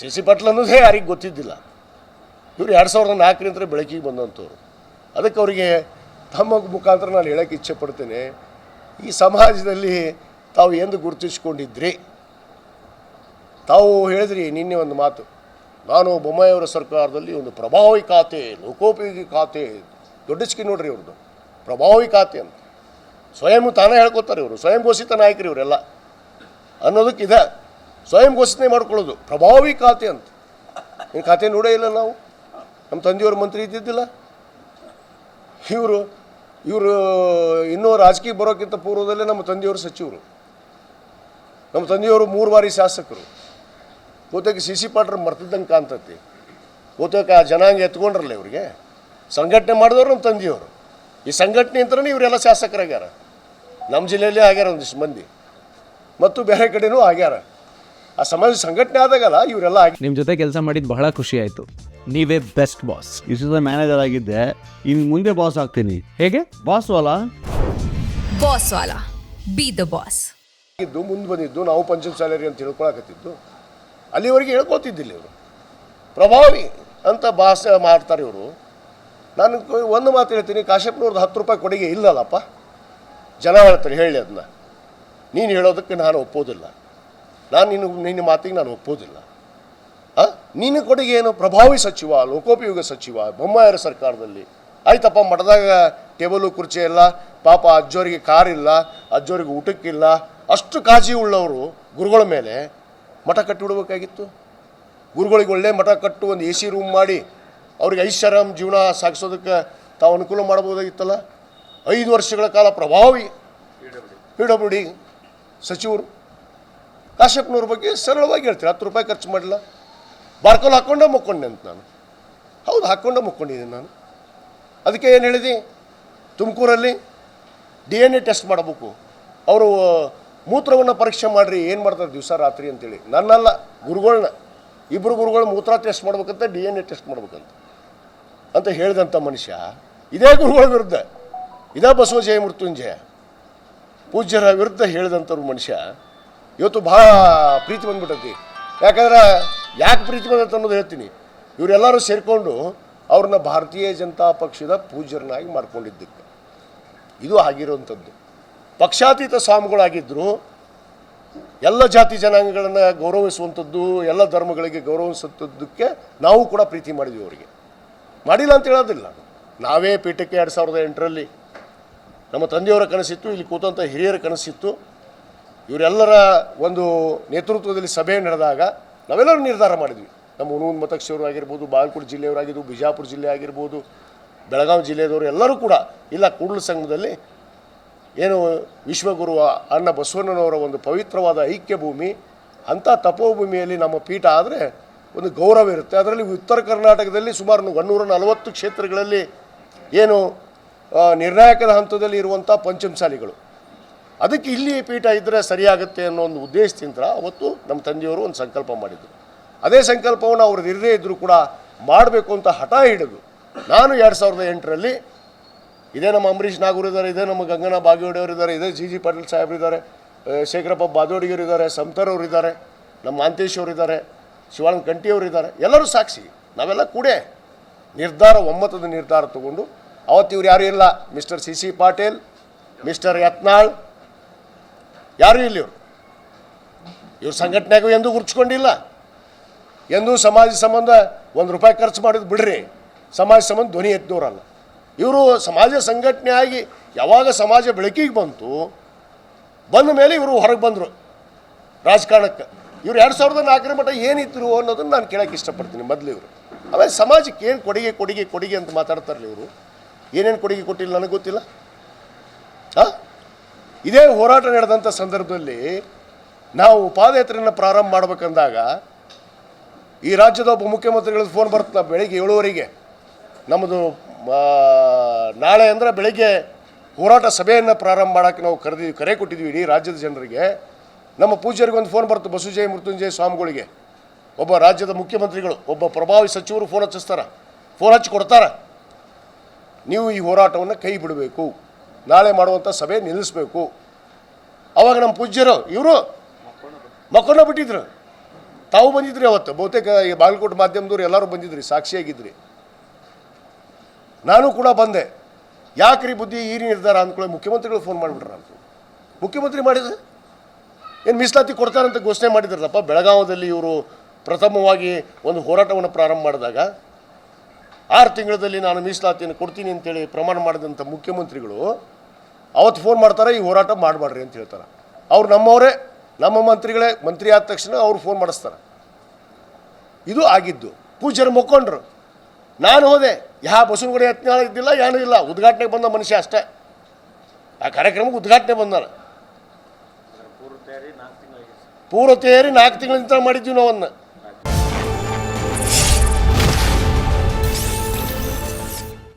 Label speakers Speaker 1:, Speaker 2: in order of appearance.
Speaker 1: C C ಪಟ್ಲ್ ಅನ್ನೋದೇ ಯಾರಿಗೆ ಗೊತ್ತಿದ್ದಿಲ್ಲ. ಇವರು ಎರಡು ಸಾವಿರದ ನಾಲ್ಕರಿಂದ ಬೆಳಕಿಗೆ ಬಂದಂಥವ್ರು. ಅದಕ್ಕೆ ಅವರಿಗೆ ತಮ್ಮ ಮುಖಾಂತರ ನಾನು ಹೇಳೋಕ್ಕೆ ಇಚ್ಛೆ ಪಡ್ತೇನೆ ಈ ಸಮಾಜದಲ್ಲಿ ತಾವು ಎಂದು ಗುರುತಿಸ್ಕೊಂಡಿದ್ರಿ. ತಾವು ಹೇಳಿದ್ರಿ ನಿನ್ನೆ ಒಂದು ಮಾತು, ನಾನು ಬೊಮ್ಮಾಯಿಯವರ ಸರ್ಕಾರದಲ್ಲಿ ಒಂದು ಪ್ರಭಾವಿ ಖಾತೆ, ಲೋಕೋಪಯೋಗಿ ಖಾತೆ, ದೊಡ್ಡ ನೋಡ್ರಿ ಇವ್ರದ್ದು, ಪ್ರಭಾವಿ ಖಾತೆ ಅಂತ. ಸ್ವಯಂ ತಾನೇ ಹೇಳ್ಕೊತಾರೆ ಇವರು, ಸ್ವಯಂ ಘೋಷಿತ ನಾಯಕರು ಇವರೆಲ್ಲ ಅನ್ನೋದಕ್ಕಿದೆ. ಸ್ವಯಂ ಘೋಷಣೆ ಮಾಡ್ಕೊಳ್ಳೋದು. ಪ್ರಭಾವಿ ಖಾತೆ ಅಂತ. ಏನು ಖಾತೆ ನೋಡೇ ಇಲ್ಲ ನಾವು. ನಮ್ಮ ತಂದೆಯವರು ಮಂತ್ರಿ ಇದ್ದಿದ್ದಿಲ್ಲ. ಇವರು ಇವರು ಇನ್ನೂ ರಾಜಕೀಯ ಬರೋಕ್ಕಿಂತ ಪೂರ್ವದಲ್ಲೇ ನಮ್ಮ ತಂದೆಯವರು ಸಚಿವರು. ನಮ್ಮ ತಂದೆಯವರು ಮೂರು ಬಾರಿ ಶಾಸಕರು. ಬಹುತೇಕ ಸಿ ಸಿ ಪಾಟ್ರ್ ಮರ್ತಿದ್ದಂಗೆ ಕಾಣ್ತತಿ. ಆ ಜನಾಂಗ ಎತ್ಕೊಂಡ್ರಲ್ಲ ಇವರಿಗೆ. ಸಂಘಟನೆ ಮಾಡಿದವರು ನಮ್ಮ ತಂದೆಯವರು. ಈ ಸಂಘಟನೆ ಅಂತಲೇ ಇವರೆಲ್ಲ ಶಾಸಕರಾಗ್ಯಾರ. ನಮ್ಮ ಜಿಲ್ಲೆಯಲ್ಲೇ ಆಗ್ಯಾರ ಒಂದಿಷ್ಟು ಮಂದಿ. ಮತ್ತು ಬೇರೆ ಕಡೆಯೂ ಆಗ್ಯಾರ. ಆ ಸಮಾಜ ಸಂಘಟನೆ ಆದಾಗಲ್ಲ ಇವರೆಲ್ಲ ಆಗಿ
Speaker 2: ನಿಮ್ಮ ಜೊತೆ ಕೆಲಸ ಮಾಡಿದ್ದು ಬಹಳ ಖುಷಿ ಆಯಿತು. ನೀವೇ ಬೆಸ್ಟ್ ಬಾಸ್
Speaker 3: ಇಷ್ಟು ಮ್ಯಾನೇಜರ್ ಆಗಿದ್ದೆ. ಇನ್ನು ಮುಂದೆ ಬಾಸ್ ಆಗ್ತೀನಿ.
Speaker 2: ಹೇಗೆ?
Speaker 3: ಬಾಸ್ ಅಲ್ಲ
Speaker 4: ಬಾಸ್ ವಾಲಾ. ಬಿ ದ ಬಾಸ್
Speaker 1: ಇದ್ದು ಮುಂದೆ ಬಂದಿದ್ದು ನಾವು ಪಂಚಮ್ ಸ್ಯಾಲರಿ ಅಂತ ಹೇಳ್ಕೊಳಕತ್ತಿದ್ದು ಅಲ್ಲಿವರೆಗೆ ಹೇಳ್ಕೊತಿದ್ದಿಲ್ಲ ಇವರು. ಪ್ರಭಾವಿ ಅಂತ ಬಾಸ್ ಮಾಡ್ತಾರೆ ಇವರು. ನಾನು ಒಂದು ಮಾತು ಹೇಳ್ತೀನಿ ಕಾಶ್ಯಪ್ನವ್ರದ್ದು ಹತ್ತು ರೂಪಾಯಿ ಕೊಡುಗೆ ಇಲ್ಲಲ್ಲಪ್ಪ. ಜನ ಹೇಳ್ತಾರೆ ಹೇಳಿ ಅದನ್ನ ನೀನು ಹೇಳೋದಕ್ಕೆ ನಾನು ಒಪ್ಪೋದಿಲ್ಲ. ನಾನು ನಿನ್ನ ನಿನ್ನ ಮಾತಿಗೆ ನಾನು ಒಪ್ಪೋದಿಲ್ಲ. ನಿನ್ನ ಕೊಡುಗೆ ಏನು? ಪ್ರಭಾವಿ ಸಚಿವ, ಲೋಕೋಪಯೋಗ ಸಚಿವ ಬೊಮ್ಮಾಯರ ಸರ್ಕಾರದಲ್ಲಿ. ಆಯ್ತಪ್ಪ, ಮಠದಾಗ ಟೇಬಲು, ಕುರ್ಚಿ ಇಲ್ಲ ಪಾಪ ಅಜ್ಜೋರಿಗೆ ಕಾರ್ ಇಲ್ಲ ಅಜ್ಜೋರಿಗೆ ಊಟಕ್ಕಿಲ್ಲ. ಅಷ್ಟು ಕಾಳಜಿ ಉಳ್ಳವರು ಗುರುಗಳ ಮೇಲೆ ಮಠ ಕಟ್ಟಿಬಿಡ್ಬೇಕಾಗಿತ್ತು. ಗುರುಗಳಿಗೆ ಒಳ್ಳೆ ಮಠ ಕಟ್ಟು, ಒಂದು ಎ ಸಿ ರೂಮ್ ಮಾಡಿ, ಅವ್ರಿಗೆ ಐಶ್ವರ್ಯಂ ಜೀವನ ಸಾಗಿಸೋದಕ್ಕೆ ತಾವು ಅನುಕೂಲ ಮಾಡ್ಬೋದಾಗಿತ್ತಲ್ಲ? ಐದು ವರ್ಷಗಳ ಕಾಲ ಪ್ರಭಾವಿ ಪಿ ಡಬ್ಲ್ಯೂ ಡಿ ಸಚಿವರು ಕಾಶ್ಯಪ್ನವ್ರ ಬಗ್ಗೆ ಸರಳವಾಗಿ ಹೇಳ್ತೀನಿ. ಹತ್ತು ರೂಪಾಯಿ ಖರ್ಚು ಮಾಡಲ್ಲ ಬಾರ್ಕೋಲ್ ಹಾಕ್ಕೊಂಡೇ ಮುಕ್ಕೊಂಡೆ ಅಂತ ನಾನು. ಹೌದು, ಹಾಕ್ಕೊಂಡೇ ಮುಕ್ಕೊಂಡಿದ್ದೀನಿ ನಾನು. ಅದಕ್ಕೆ ಏನು ಹೇಳಿದೆ? ತುಮಕೂರಲ್ಲಿ ಡಿ ಎನ್ ಎ ಟೆಸ್ಟ್ ಮಾಡಬೇಕು. ಅವರು ಮೂತ್ರವನ್ನು ಪರೀಕ್ಷೆ ಮಾಡಿರಿ, ಏನು ಮಾಡ್ತಾರೆ ದಿವಸ, ರಾತ್ರಿ ಅಂತೇಳಿ. ನನ್ನಲ್ಲ ಗುರುಗಳನ್ನ ಇಬ್ಬರು ಗುರುಗಳು ಮೂತ್ರ ಟೆಸ್ಟ್ ಮಾಡ್ಬೇಕಂತ ಡಿ ಎನ್ ಎ ಟೆಸ್ಟ್ ಮಾಡ್ಬೇಕಂತ. ಅಂತ ಹೇಳಿದಂಥ ಮನುಷ್ಯ, ಇದೇ ಗುರುಗಳ ವಿರುದ್ಧ. ಇದೇ ಬಸವ ಜಯ, ಮೃತ್ಯುಂಜಯ. ಪೂಜ್ಯರ ವಿರುದ್ಧ ಹೇಳಿದಂಥವ್ರು ಮನುಷ್ಯ ಇವತ್ತು ಭಾಳ ಪ್ರೀತಿ ಬಂದ್ಬಿಟ್ಟೈತಿ. ಯಾಕಂದ್ರೆ ಯಾಕೆ ಪ್ರೀತಿ ಬಂದೈತೆ ಅನ್ನೋದು ಹೇಳ್ತೀನಿ. ಇವರೆಲ್ಲರೂ ಸೇರಿಕೊಂಡು ಅವ್ರನ್ನ ಭಾರತೀಯ ಜನತಾ ಪಕ್ಷದ ಪೂಜ್ಯರನ್ನಾಗಿ ಮಾಡ್ಕೊಂಡಿದ್ದಕ್ಕೆ. ಇದು ಆಗಿರುವಂಥದ್ದು ಪಕ್ಷಾತೀತ ಸ್ವಾಮಿಗಳಾಗಿದ್ದರು ಎಲ್ಲ ಜಾತಿ ಜನಾಂಗಗಳನ್ನು ಗೌರವಿಸುವಂಥದ್ದು, ಎಲ್ಲ ಧರ್ಮಗಳಿಗೆ ಗೌರವಿಸುವಂಥದ್ದಕ್ಕೆ ನಾವು ಕೂಡ ಪ್ರೀತಿ ಮಾಡಿದ್ವಿ ಅವರಿಗೆ. ಮಾಡಿಲ್ಲ ಅಂತ ಹೇಳೋದಿಲ್ಲ. ನಾವೇ ಪೀಠಕ್ಕೆ ಎರಡು ಸಾವಿರದ ಎಂಟರಲ್ಲಿ ನಮ್ಮ ತಂದೆಯವರ ಕನಸಿತ್ತು, ಇಲ್ಲಿ ಕೂತಂಥ ಹಿರಿಯರ ಕನಸಿತ್ತು. ಇವರೆಲ್ಲರ ಒಂದು ನೇತೃತ್ವದಲ್ಲಿ ಸಭೆ ನಡೆದಾಗ ನಾವೆಲ್ಲರೂ ನಿರ್ಧಾರ ಮಾಡಿದ್ವಿ. ನಮ್ಮ ಉನೂನ್ ಮತಕ್ಷವರು ಆಗಿರ್ಬೋದು, ಬಾಗಲಕೋಟೆ ಜಿಲ್ಲೆಯವರಾಗಿದ್ದು, ಬಿಜಾಪುರ ಜಿಲ್ಲೆ ಆಗಿರ್ಬೋದು, ಬೆಳಗಾವಿ ಜಿಲ್ಲೆಯದವರು ಎಲ್ಲರೂ ಕೂಡ ಇಲ್ಲ, ಕೂಡಲ ಸಂಘದಲ್ಲಿ ಏನು ವಿಶ್ವಗುರು ಅಣ್ಣ ಬಸವಣ್ಣನವರ ಒಂದು ಪವಿತ್ರವಾದ ಐಕ್ಯ ಭೂಮಿ, ಅಂಥ ತಪೋಭೂಮಿಯಲ್ಲಿ ನಮ್ಮ ಪೀಠ ಆದರೆ ಒಂದು ಗೌರವ ಇರುತ್ತೆ. ಅದರಲ್ಲಿ ಉತ್ತರ ಕರ್ನಾಟಕದಲ್ಲಿ ಸುಮಾರು ಒನ್ನೂರ ನಲವತ್ತು ಕ್ಷೇತ್ರಗಳಲ್ಲಿ ಏನು ನಿರ್ಣಾಯಕದ ಹಂತದಲ್ಲಿ ಇರುವಂಥ ಪಂಚಮಸಾಲಿಗಳು. ಅದಕ್ಕೆ ಇಲ್ಲಿ ಪೀಠ ಇದ್ದರೆ ಸರಿಯಾಗುತ್ತೆ ಅನ್ನೋ ಒಂದು ಉದ್ದೇಶದಿಂದ ಅವತ್ತು ನಮ್ಮ ತಂದೆಯವರು ಒಂದು ಸಂಕಲ್ಪ ಮಾಡಿದರು. ಅದೇ ಸಂಕಲ್ಪವನ್ನು ಅವರು ಇರದೇ ಇದ್ದರೂ ಕೂಡ ಮಾಡಬೇಕು ಅಂತ ಹಠ ಹಿಡಿದು ನಾನು ಎರಡು ಸಾವಿರದ ಎಂಟರಲ್ಲಿ ಇದೇ ನಮ್ಮ ಅಂಬರೀಷ್ ನಾಗೂರ್ ಇದ್ದಾರೆ, ಇದೇ ನಮ್ಮ ಗಂಗನ ಬಾಗೇವಾಡಿಯವರು ಇದ್ದಾರೆ, ಇದೇ ಜಿ ಜಿ ಪಾಟೀಲ್ ಸಾಹೇಬ್ರು ಇದ್ದಾರೆ ಶೇಖರಪ್ಪ ಬಾದೋಡಿಗರು ಇದ್ದಾರೆ, ಸಂತರ್ ಅವರು ಇದ್ದಾರೆ, ನಮ್ಮ ಮಾಂತೇಶ್ ಅವರು ಇದ್ದಾರೆ, ಶಿವಾನಂದ ಕಂಠಿಯವರು ಇದ್ದಾರೆ, ಎಲ್ಲರೂ ಸಾಕ್ಷಿ. ನಾವೆಲ್ಲ ಕೂಡೇ ನಿರ್ಧಾರ, ಒಮ್ಮತದ ನಿರ್ಧಾರ ತಗೊಂಡು, ಅವತ್ತು ಇವ್ರು ಯಾರೂ ಇಲ್ಲ, mister C C Patil, mister Yatnal ಯಾರೂ ಇಲ್ಲಿ ಇವರು? ಇವ್ರ ಸಂಘಟನೆಗೂ ಎಂದೂ ಗುರ್ಚ್ಕೊಂಡಿಲ್ಲ ಎಂದೂ ಸಮಾಜ ಸಂಬಂಧ ಒಂದು ರೂಪಾಯಿ ಖರ್ಚು ಮಾಡಿದ್ದು ಬಿಡ್ರಿ. ಸಮಾಜ ಸಂಬಂಧ ಧ್ವನಿ ಎತ್ತಿದವರಲ್ಲ ಇವರು ಸಮಾಜ ಸಂಘಟನೆ ಆಗಿ ಯಾವಾಗ ಸಮಾಜ ಬೆಳಕಿಗೆ ಬಂತು, ಬಂದ ಮೇಲೆ ಇವರು ಹೊರಗೆ ಬಂದರು. ರಾಜಕಾರಣಕ್ಕೆ. ಇವರು ಎರಡು ಸಾವಿರದ ನಾಲ್ಕರ ಮಟ್ಟ ಏನಿದ್ರು ಅನ್ನೋದನ್ನು ನಾನು ಕೇಳೋಕ್ಕೆ ಇಷ್ಟಪಡ್ತೀನಿ ಮೊದಲು ಇವರು. ಆಮೇಲೆ ಸಮಾಜಕ್ಕೆ ಏನು ಕೊಡುಗೆ ಕೊಡುಗೆ ಕೊಡುಗೆ ಅಂತ ಮಾತಾಡ್ತಾರಲ್ಲ ಇವರು? ಏನೇನು ಕೊಡುಗೆ ಕೊಟ್ಟಿಲ್ಲ ನನಗೆ ಗೊತ್ತಿಲ್ಲ. ಹಾಂ ಇದೇ ಹೋರಾಟ ನಡೆದಂಥ ಸಂದರ್ಭದಲ್ಲಿ ನಾವು ಪಾದಯಾತ್ರೆಯನ್ನು ಪ್ರಾರಂಭ ಮಾಡಬೇಕಂದಾಗ ಈ ರಾಜ್ಯದ ಒಬ್ಬ ಮುಖ್ಯಮಂತ್ರಿಗಳದ್ದು ಫೋನ್ ಬರುತ್ತೆ ಬೆಳಿಗ್ಗೆ ಏಳುವರೆಗೆ. ನಮ್ಮದು ನಾಳೆ ಅಂದರೆ ಬೆಳಿಗ್ಗೆ ಹೋರಾಟ ಸಭೆಯನ್ನು ಪ್ರಾರಂಭ ಮಾಡೋಕ್ಕೆ ನಾವು ಕರೆದಿ, ಕರೆ ಕೊಟ್ಟಿದ್ವಿ ಇಡೀ ರಾಜ್ಯದ ಜನರಿಗೆ. ನಮ್ಮ ಪೂಜ್ಯರಿಗೆ ಒಂದು ಫೋನ್ ಬರುತ್ತೆ ಬಸವಜಯ ಮೃತ್ಯುಂಜಯ ಸ್ವಾಮಿಗಳಿಗೆ. ಒಬ್ಬ ರಾಜ್ಯದ ಮುಖ್ಯಮಂತ್ರಿಗಳು, ಒಬ್ಬ ಪ್ರಭಾವಿ ಸಚಿವರು ಫೋನ್ ಹಚ್ಚಿಸ್ತಾರೆ. ಫೋನ್ ಹಚ್ಚಿ ಕೊಡ್ತಾರೆ. ನೀವು ಈ ಹೋರಾಟವನ್ನು ಕೈ ಬಿಡಬೇಕು. ನಾಳೆ ಮಾಡುವಂಥ ಸಭೆ ನಿಲ್ಲಿಸಬೇಕು. ಅವಾಗ ನಮ್ಮ ಪೂಜ್ಯರು, ಇವರು ಮಕ್ಕಳನ್ನ ಬಿಟ್ಟಿದ್ರು. ತಾವು ಬಂದಿದ್ರಿ ಅವತ್ತು. ಬಹುತೇಕ ಈ ಬಾಗಲಕೋಟೆ ಮಾಧ್ಯಮದವ್ರು ಎಲ್ಲರೂ ಬಂದಿದ್ರಿ, ಸಾಕ್ಷಿಯಾಗಿದ್ರಿ. ನಾನು ಕೂಡ ಬಂದೆ. ಯಾಕ್ರಿ ಬುದ್ಧಿ ಈ ನಿರ್ಧಾರ ಅಂದ್ಕೊಳ್ಳಿ, ಮುಖ್ಯಮಂತ್ರಿಗಳು ಫೋನ್ ಮಾಡಿಬಿಟ್ರ ಅಂತ ಮುಖ್ಯಮಂತ್ರಿ ಮಾಡಿದ್ರೆ ಏನು ಮೀಸಲಾತಿ ಕೊಡ್ತಾರಂತ ಘೋಷಣೆ ಮಾಡಿದ್ರಲ್ಲಪ್ಪ, ಬೆಳಗಾವದಲ್ಲಿ ಇವರು ಪ್ರಥಮವಾಗಿ ಒಂದು ಹೋರಾಟವನ್ನು ಪ್ರಾರಂಭ ಮಾಡಿದಾಗ, ಆರು ತಿಂಗಳಲ್ಲಿ ನಾನು ಮೀಸಲಾತಿಯನ್ನು ಕೊಡ್ತೀನಿ ಅಂತೇಳಿ ಪ್ರಮಾಣ ಮಾಡಿದಂಥ ಮುಖ್ಯಮಂತ್ರಿಗಳು ಅವತ್ತು ಫೋನ್ ಮಾಡ್ತಾರೆ ಈ ಹೋರಾಟ ಮಾಡಬೇಡ್ರಿ ಅಂತ ಹೇಳ್ತಾರೆ. ಅವ್ರು ನಮ್ಮವರೇ ನಮ್ಮ ಮಂತ್ರಿಗಳೇ ಮಂತ್ರಿ ಆದ ತಕ್ಷಣ ಅವ್ರು ಫೋನ್ ಮಾಡಿಸ್ತಾರೆ. ಇದು ಆಗಿದ್ದು. ಪೂಜ್ಯರು ಮುಕ್ಕೊಂಡ್ರು ನಾನು ಹೋದೆ. ಯಾವ ಬಸವನಗುಡಿ ಯತ್ನಾಳ ಇದ್ದಿಲ್ಲ ಏನೂ ಇಲ್ಲ. ಉದ್ಘಾಟನೆಗೆ ಬಂದ ಮನುಷ್ಯ ಅಷ್ಟೇ. ಆ ಕಾರ್ಯಕ್ರಮಕ್ಕೆ ಉದ್ಘಾಟನೆ ಬಂದಾನ. ಪೂರ್ವ ತಯಾರಿ ನಾಲ್ಕು ತಿಂಗಳಿಂದ ಮಾಡಿದ್ವಿ ನಾವನ್ನ.